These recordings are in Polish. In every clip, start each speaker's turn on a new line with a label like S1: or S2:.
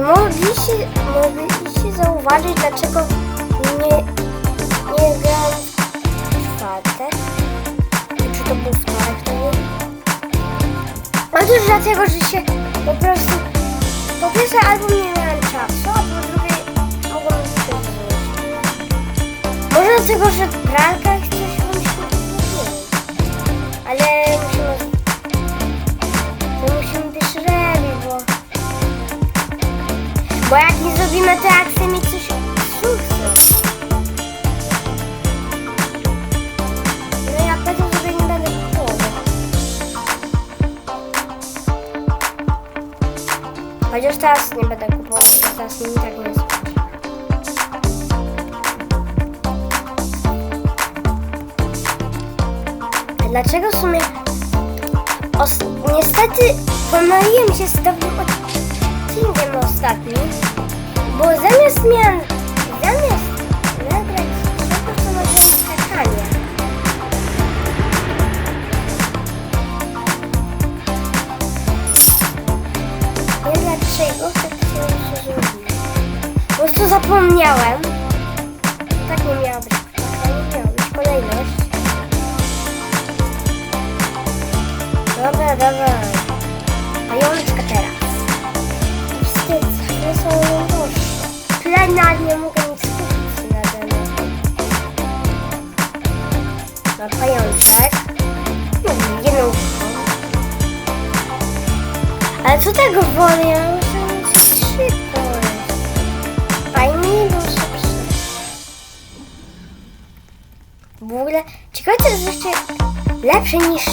S1: I mogliście, mogliście zauważyć, dlaczego nie, nie gram w czwartek. Czy to był wtorek, to nie Otóż dlatego, że się po prostu po pierwsze albo nie miałem czasu, a po drugie mogłem złożyć. Może dlatego, że w prankach coś się nie. Ale Bo jak nie zrobimy te akcje, mieć coś sukces. No ja pewnie sobie nie będę kupował. Chociaż teraz nie będę kupował, bo teraz mi tak nie słyszy. A dlaczego w sumie... Os... Niestety pomyliłem się z dobrym odcinkiem ostatnim, bo zamiast miałem... Zamiast nagrać wszystko, co nagrałem skakanie, Nie dlaczego tak się muszę zrobić. Po prostu zapomniałem. Tak nie miała być. Tak nie miała być kolejność. Dobra, dawaj. Pajączka teraz. I wstyd, że są najgorsze. Tyle na nie mogę nic skupić się nade mną. Na pajączek. No, jedną ucho. Ale co tego woli? Ja muszę mieć szybko. Fajnie był szybszy. W ogóle ciekawe, co jest jeszcze lepsze niż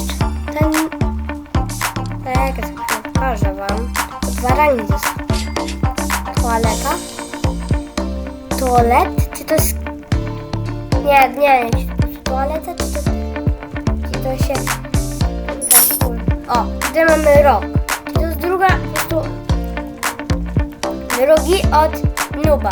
S1: ten... Tak, ja sobie pokażę wam. To dwa rangi zostały. Toaleta. Toalet? Czy to jest... Nie, nie, to jest toaleta, czy to... Czy to się... O, tutaj mamy rok. To jest druga, prostu drugi od nuba.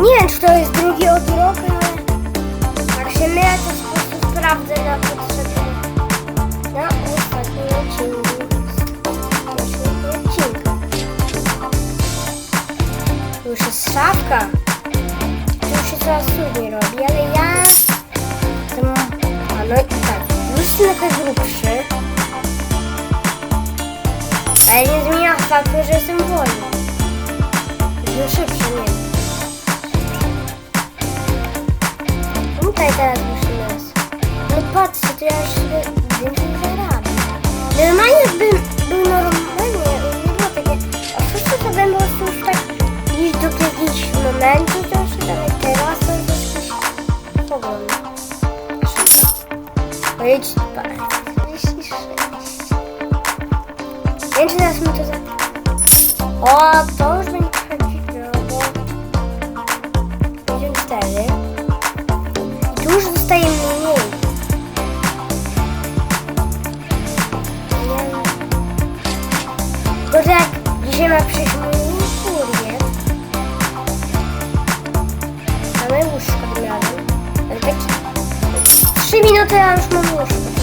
S1: Nie wiem, czy to jest drugi od roku, ale się mylę, to po prostu sprawdzę na potrzeby Tu już jest szafka. Tu już się coraz trudniej robi, ale ja Tym- A no i tak, już trochę grubszy. Ale nie zmienia faktu, że jestem wolny. Jestem szybszy, nie. Tutaj teraz musimy nas. No patrzcie, to ja już jakiegoś momentu, to już dalej teraz to jest jakiś pogląd. Pojedź parę. 36. Nie wiem, czy teraz mi to za... O, to już będzie chodziło, 3 minuty, a już mam łóżko.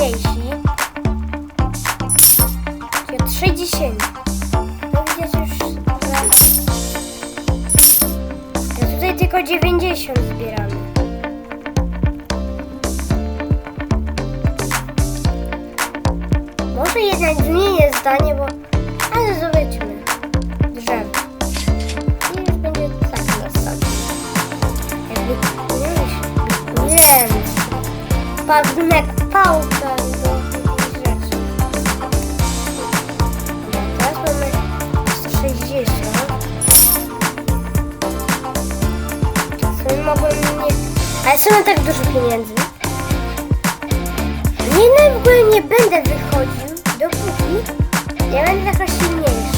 S1: Silniejsi. Ja 30. No widzisz już. Ja tutaj tylko 90 zbieramy. Może jednak zmienię zdanie, bo... Ale zobaczymy. Drzewo. I już będzie tak następnie. Jakby... Nie wiem. Padnę pałkę mogłem mieć... Ale co mam tak dużo pieniędzy? Nie, no w ogóle nie będę wychodził, dopóki ja będę taka silniejsza.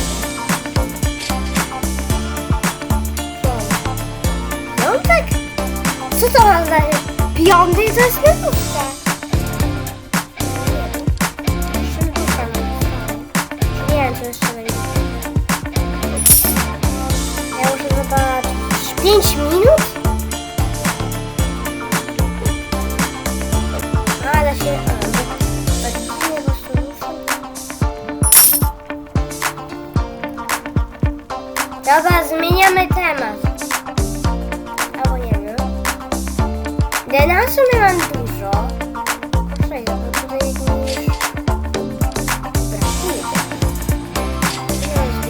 S1: No tak, co to ma znaczyć? Piąty to jest. Dobra, zmieniamy temat. Albo nie wiem. Denasu mam dużo. Tutaj.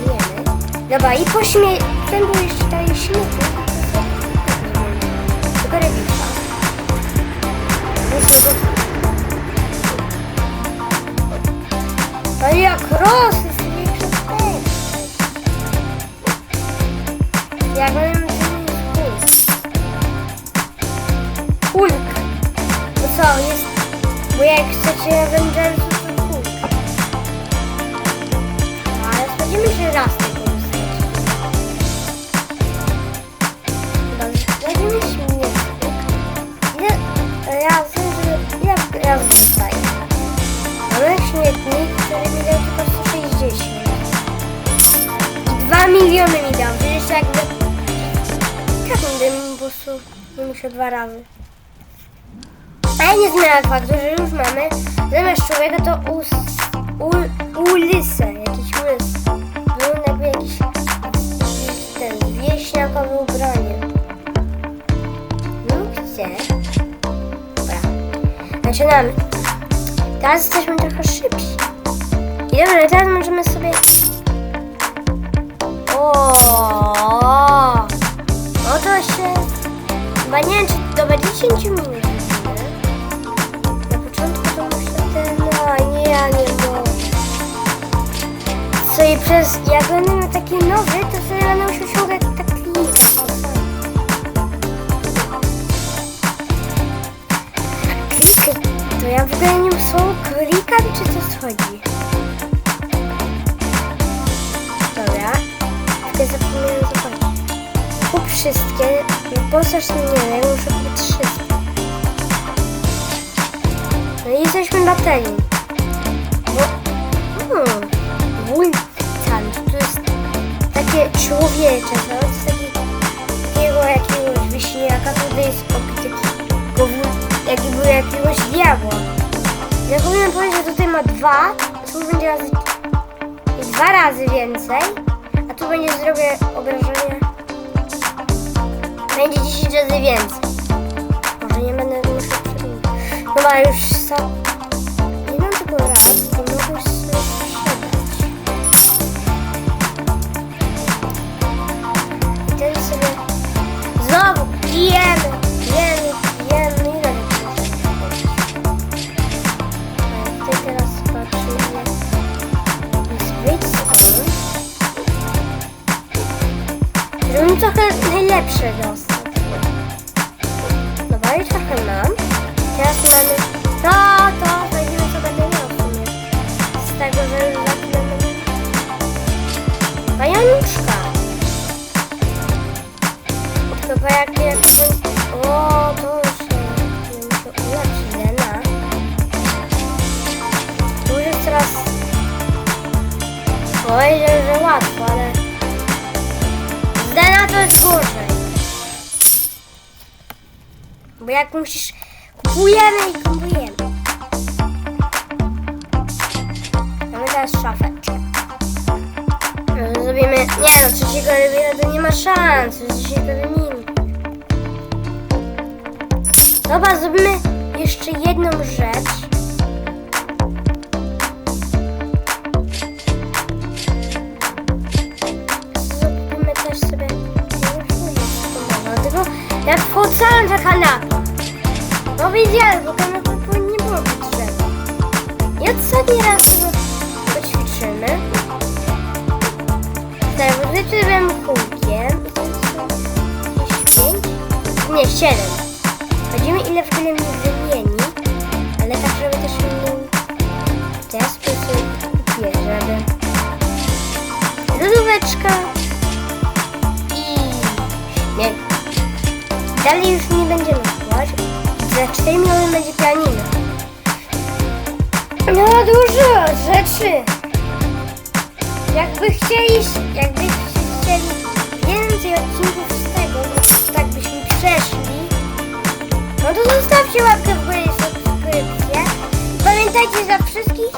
S1: Nie. Dobra, i po śmie... Ten był jeszcze tutaj śmieci. Tylko go... Ale jak rosy, mi dał, jeszcze jakby... Będę po prostu nie musiał dwa razy. Ale nie zmienia faktu, że już mamy zamiast człowieka to us, ul, ulisę, jakiś ulys. Był jakby jakiś, ten wieśniakowy ubranie. No gdzie? Dobra. Zaczynamy. Teraz jesteśmy trochę szybsi. I dobrze, teraz możemy sobie... O, No to się... Chyba nie wiem, czy to będzie 10 minut. Na początku to ten... No, nie, ja nie mogę. Co i przez... Jak będę miał taki nowy, to sobie będę musiał ciągle tak klikać. Klikać. To ja w ogóle nie słowo klikam, czy co chodzi? Zapomniałem zobaczyć. Kup wszystkie. Postaż nie wiem, muszę kupić wszystkie. No i jesteśmy na teni. Bo... Hmm. Wulcan. To jest takie człowiecze, to jest taki, takiego jakiegoś wieśniaka. Tutaj jest takiego wul- jakby jakiegoś diabła. Zapomniałem powiedzieć, że tutaj ma dwa, tu będzie razy dwa razy więcej, tu będzie zrobię obrażenia. Będzie 10 razy więcej. Może nie będę musiał. No ma już sam. Powiedział, że łatwo, ale... Zdena to jest gorzej. Bo jak musisz... Kupujemy i kupujemy. Mamy teraz szafeczkę. No, Zrobimy... Nie no, trzeciego rybina to nie ma szans. To jest 10 minut. Dobra, zrobimy jeszcze jedną rzecz. Ja wchodzałem za kanapę. No wiedziałem, bo kanapy nie było potrzebne. I raz sobie poćwiczymy. Tak, byłem kółkiem. Pięć? Nie, siedem. Będziemy ile w tyle mi wymieni, ale tak, żeby też innym te sobie kupię, żeby lodóweczka Dalej już nie będziemy kupować. Za 4 miliony będzie pianino. No dużo rzeczy. Jakby chcieli, jakby chcieli więcej odcinków z tego, tak byśmy przeszli, no to zostawcie łapkę w górę i subskrypcję. Pamiętajcie, za wszystkich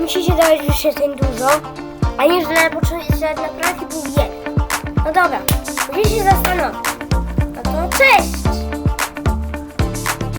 S1: musicie dawać wyświetleń dużo, a nie, że na początku na prawie był jeden. No dobra, musicie się zastanowić. No to cześć!